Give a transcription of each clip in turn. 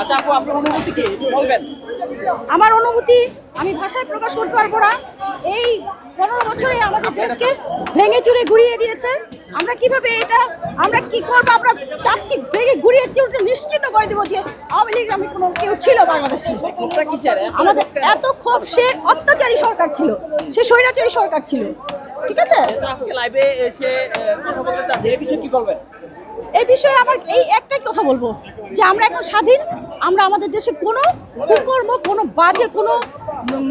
আচ্ছা আপু আপনার অনুভূতি কি? বলবেন। আমার অনুভূতি আমি ভাষায় প্রকাশ করতে পারব না। এই পনেরো বছরে আমাদের দেশকে ভেঙে চুরে ঘুরিয়ে দিয়েছে। আমরা কীভাবে এটা আমরা কি করব? আমরা চাচ্ছি ভেঙে ঘুরিয়ে চুরে নিশ্চিন্ন করে দেবো যে আওয়ামী লীগ আমি কোনো কেউ ছিল বাংলাদেশে। আমাদের এত ক্ষোভ সে অত্যাচারী সরকার ছিল। সে স্বৈরাচারী সরকার ছিল। ঠিক আছে? লাইভে এসে কথা বলতে চাচ্ছি। এই বিষয়ে কি বলবেন? এই বিষয়ে আমার এই একটাই কথা বলব যে আমরা এখন স্বাধীন আমরা আমাদের দেশে কোনো কুকর্ম কোনো বাজে কোনো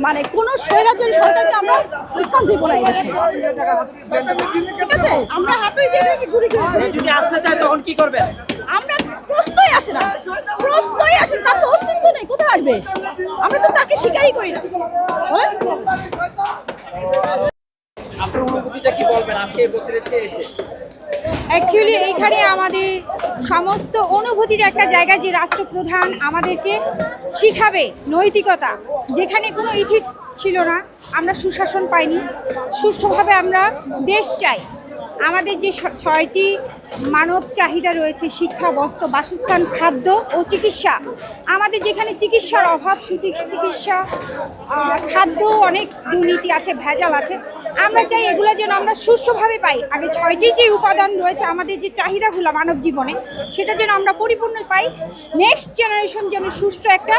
মানে কোনো স্বৈরাচারী সরকারকে আমরা স্থান দিব না এই দেশে। ঠিক আছে? আমরা হাতুড়ি দিয়ে ঘুরে ঘুরে যদি আসতে চায় তখন কি করবেন আমরা প্রশ্নই আসে না। প্রশ্নই আসে তার তো অস্তিত্ব নেই কোথায় আসবে? আমরা তো তাকে স্বীকারই করি না। আপনার অনুভূতিটা কি বলবেন? আজকে এই এসে? অ্যাকচুয়ালি এইখানে আমাদের সমস্ত অনুভূতির একটা জায়গা যে রাষ্ট্রপ্রধান আমাদেরকে শিখাবে নৈতিকতা, যেখানে কোনো ইথিক্স ছিল না, আমরা সুশাসন পাইনি। সুষ্ঠুভাবে আমরা দেশ চাই। আমাদের যে ছয়টি মানব চাহিদা রয়েছে, শিক্ষা, বস্ত্র, বাসস্থান, খাদ্য ও চিকিৎসা, আমাদের যেখানে চিকিৎসার অভাব সুচিকিৎসা খাদ্য অনেক দুর্নীতি আছে, ভেজাল আছে আমরা চাই এগুলো যেন আমরা সুষ্ঠুভাবে পাই, আগে ছয়টি যে উপাদান রয়েছে, আমাদের যে চাহিদাগুলো মানব জীবনে, সেটা যেন আমরা পরিপূর্ণ পাই নেক্সট জেনারেশন যেন সুষ্ঠু একটা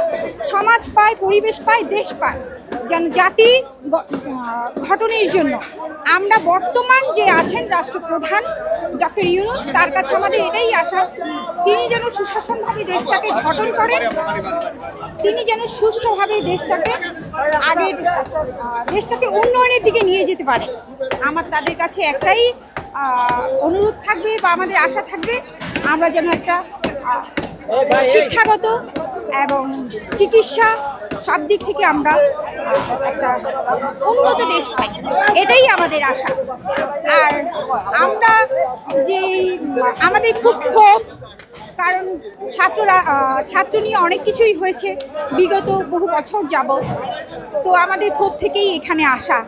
সমাজ পায়, পরিবেশ পায়, দেশ পায়। যেন জাতি গঠনের জন্য। আমরা বর্তমান যে আছেন রাষ্ট্রপ্রধান ডক্টর ইউনুস, তার কাছে আমাদের এটাই আশা, তিনি যেন সুশাসনভাবে দেশটাকে গঠন করেন, তিনি যেন সুষ্ঠুভাবে দেশটাকে আগের দেশটাকে উন্নয়নের দিকে নিয়ে যেতে পারে আমার তাদের কাছে একটাই অনুরোধ থাকবে বা আমাদের আশা থাকবে, আমরা যেন একটা শিক্ষাগত এবং চিকিৎসা সব দিক থেকে আমরা একটা উন্নত দেশ পাই। এটাই আমাদের আশা। আর আমরা যে আমাদের খুব ক্ষোভ, কারণ ছাত্ররা ছাত্র নিয়ে অনেক কিছুই হয়েছে বিগত বহু বছর যাবৎ। তো আমাদের ক্ষোভ থেকেই এখানে আসা।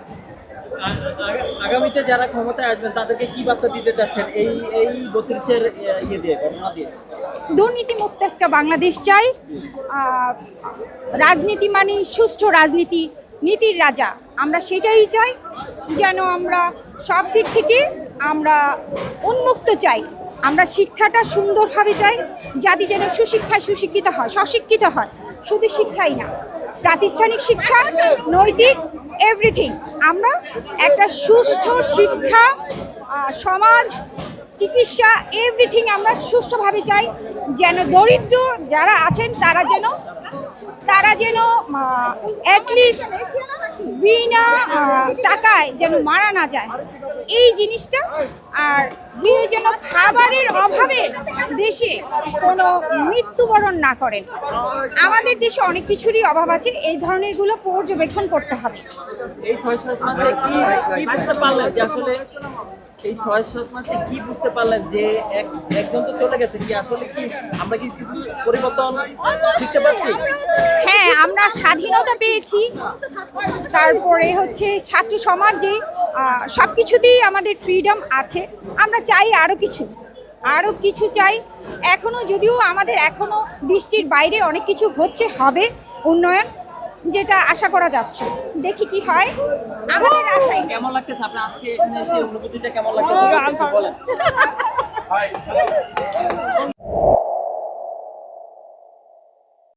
আগামীতে যারা ক্ষমতায় আসবেন, তাদেরকে কি বার্তা দিতে চাচ্ছেন? এই এই বত্রিশের ইয়ে দিয়ে, ঘটনা দিয়ে। দুর্নীতিমুক্ত একটা বাংলাদেশ চাই। রাজনীতি মানে সুষ্ঠু রাজনীতি, নীতির রাজা। আমরা সেটাই চাই, যেন আমরা সব দিক থেকে আমরা উন্মুক্ত চাই। আমরা শিক্ষাটা সুন্দরভাবে চাই জাতি যেন সুশিক্ষায় সুশিক্ষিত হয়, স্বশিক্ষিত হয়। শুধু শিক্ষাই না প্রাতিষ্ঠানিক শিক্ষা, নৈতিক এভরিথিং আমরা একটা সুষ্ঠু শিক্ষা সমাজ, চিকিৎসা এভরিথিং আমরা সুষ্ঠুভাবে চাই। যেন দরিদ্র যারা আছেন, তারা যেন তারা যেন অ্যাটলিস্ট বিনা টাকায় যেন মারা না যায়। এই জিনিসটা। আর দুই যেন খাবারের অভাবে দেশে কোনো মৃত্যুবরণ না করেন। আমাদের দেশে অনেক কিছুরই অভাব আছে, এই ধরনেরগুলো পর্যবেক্ষণ করতে হবে। এই ছয় সাত মাসে কি বুঝতে পারলেন যে একজন তো চলে গেছে? কি আসলে কি আমরা কি কিছু পরিবর্তন শিখতে পারছি? হ্যাঁ আমরা স্বাধীনতা পেয়েছি। তারপরে হচ্ছে ছাত্র সমাজে সব কিছুতেই আমাদের ফ্রিডম আছে। আমরা চাই আরও কিছু। আরও কিছু চাই। এখনও যদিও আমাদের এখনও দৃষ্টির বাইরে অনেক কিছু হচ্ছে, হবে উন্নয়ন। যেটা আশা করা যাচ্ছে। দেখি কি হয়। আমাদের আশাই। কেমন লাগতেছে? আপনার আজকে এখানে এসে অনুভূতিটা কেমন লাগতেছে? বলেন।